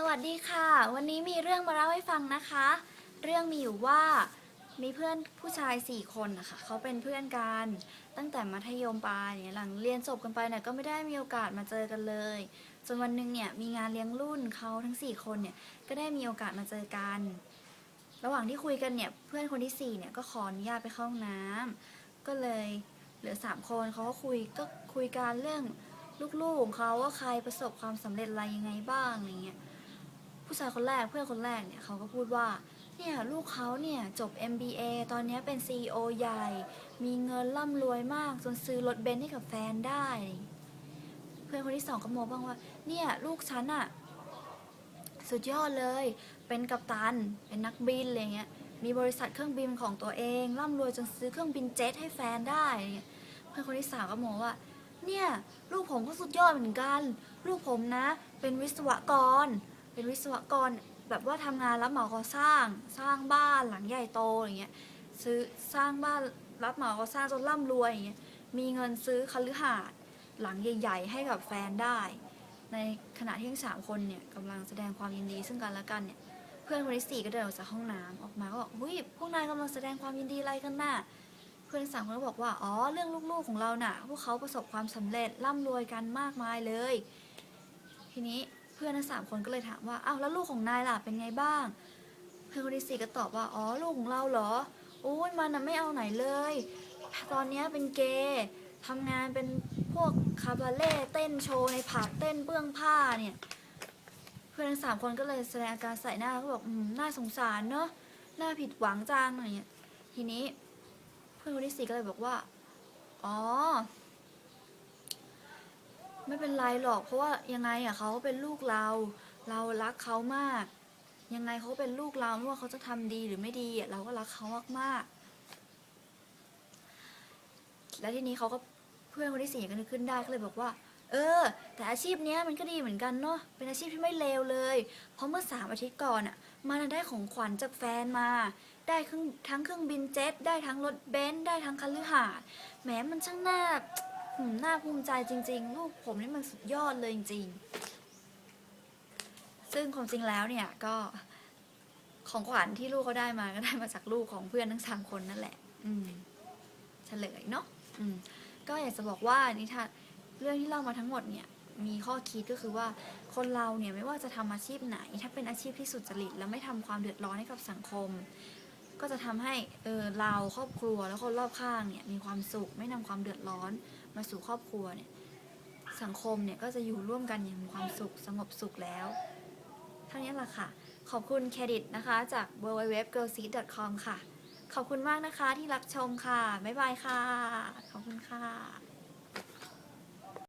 สวัสดีค่ะ วันนี้มีเรื่องมาเล่าให้ฟังนะคะ เรื่องมีอยู่ว่ามีเพื่อนผู้ชายสี่คนนะคะเขาเป็นเพื่อนกัน ตั้งแต่มัธยมปลายเนี่ยหลังเรียนจบกันไปเนี่ยก็ไม่ได้มีโอกาสมาเจอกันเลยจนวันหนึ่งเนี่ยมีงานเลี้ยงรุ่นเขาทั้งสี่คนเนี่ยก็ได้มีโอกาสมาเจอกัน ระหว่างที่คุยกันเนี่ยเพื่อนคนที่สี่เนี่ยก็ขออนุญาตไปเข้าห้องน้ำก็เลยเหลือสามคนเขาก็คุยก็คุยกันเรื่องลูกๆของเขาว่าใครประสบความสำเร็จอะไรยังไงบ้างอะไรเงี้ย ผู้ชายคนแรกเพื่อนคนแรกเนี่ยเขาก็พูดว่าเนี่ยลูกเขาเนี่ยจบ MBA ตอนนี้เป็น CEO ใหญ่ มีเงินร่ำรวยมากจนซื้อรถเบนซ์ให้กับแฟนได้ เพื่อนคนที่สองก็โมบ้างว่า เนี่ยลูกฉันอะสุดยอดเลย เป็นกัปตัน เป็นนักบินอะไรเงี้ย มีบริษัทเครื่องบินของตัวเอง ร่ำรวยจนซื้อเครื่องบินเจ็ตให้แฟนได้ เพื่อนคนที่สามก็โมว่า เนี่ยลูกผมก็สุดยอดเหมือนกัน ลูกผมนะ เป็นวิศวกร เป็นวิศวกรแบบว่าทำงานรับเหมาก่อสร้าง สร้างบ้านหลังใหญ่โตอย่างเงี้ยซื้อสร้างบ้านรับเหมาก่อสร้างจนร่ำรวยอย่างเงี้ยมีเงินซื้อคฤหาสน์หลังใหญ่ ๆ ให้กับแฟนได้ ในขณะที่ทั้งสามคนเนี่ยกำลังแสดงความยินดีซึ่งกันและกันเนี่ยเพื่อนคนที่สี่ก็เดินออกจากห้องน้ำออกมาก็บอกหุ้ยพวกนายกำลังแสดงความยินดีอะไรกันน่ะเพื่อนสามคนก็บอกว่าอ๋อเรื่องลูกๆของเราน่ะ พวกเขาประสบความสำเร็จร่ำรวยกันมากมายเลย ทีนี้ เพื่อนทั้งสามคนก็เลยถามว่าอ้าวแล้วลูกของนายล่ะเป็นไงบ้าง เพื่อนคนที่สี่ก็ตอบว่าอ๋อลูกของเราเหรอโอ้ยมันน่ะไม่เอาไหนเลย ตอนนี้เป็นเกย์ทำงานเป็นพวกคาบาเล่เต้นโชว์ในผับเต้นเบื้องผ้าเนี่ย เพื่อนทั้งสามคนก็เลยแสดงอาการใส่หน้าก็บอกอืมน่าสงสารเนอะน่าผิดหวังจังอะไรเงี้ยทีนี้ เพื่อนคนที่สี่ก็เลยบอกว่า อ๋อ ไม่เป็นไรหรอกเพราะว่ายังไงอะเขาเป็นลูกเรา เรารักเขามาก ยังไงเขาเป็นลูกเราไม่ว่าเขาจะทำดีหรือไม่ดีอะเราก็รักเขามากๆแล้วทีนี้เขาก็เพื่อนคนที่สี่ก็นึกขึ้นได้ก็เลยบอกว่า เออ แต่อาชีพเนี้ยมันก็ดีเหมือนกันเนาะเป็นอาชีพที่ไม่เลวเลย เพราะเมื่อสามอาทิตย์ก่อนอะมันได้ของขวัญจากแฟนมาได้ทั้งเครื่องบินเจ็ตได้ทั้งรถเบนซ์ได้ทั้งคันลือหาแหมมันช่างน่า น่าภูมิใจจริง ๆ ลูกผมนี่มันสุดยอดเลยจริงๆ ซึ่งความจริงแล้วเนี่ยก็ของขวัญที่ลูกเขาได้มาก็ได้มาจากลูกของเพื่อนทั้งสามคนนั่นแหละ อืมเฉลยเนาะอืม ก็อยากจะบอกว่านิทานเรื่องที่เล่ามาทั้งหมดเนี่ย มีข้อคิดก็คือว่าคนเราเนี่ยไม่ว่าจะทำอาชีพไหน ถ้าเป็นอาชีพที่สุจริต แล้วไม่ทำความเดือดร้อนให้กับสังคม ก็จะทำให้เออเราครอบครัวแล้วคนรอบข้างเนี่ยมีความสุขไม่นำความเดือดร้อนมาสู่ครอบครัวเนี่ยสังคมเนี่ยก็จะอยู่ร่วมกันอย่างมีความสุขสงบสุขแล้วเท่านี้แหละค่ะ ขอบคุณเครดิตนะคะ จาก w w w g i r l s e e c o m ค่ะ ขอบคุณมากนะคะที่รับชมค่ะ บ๊ายบายค่ะ ขอบคุณค่ะ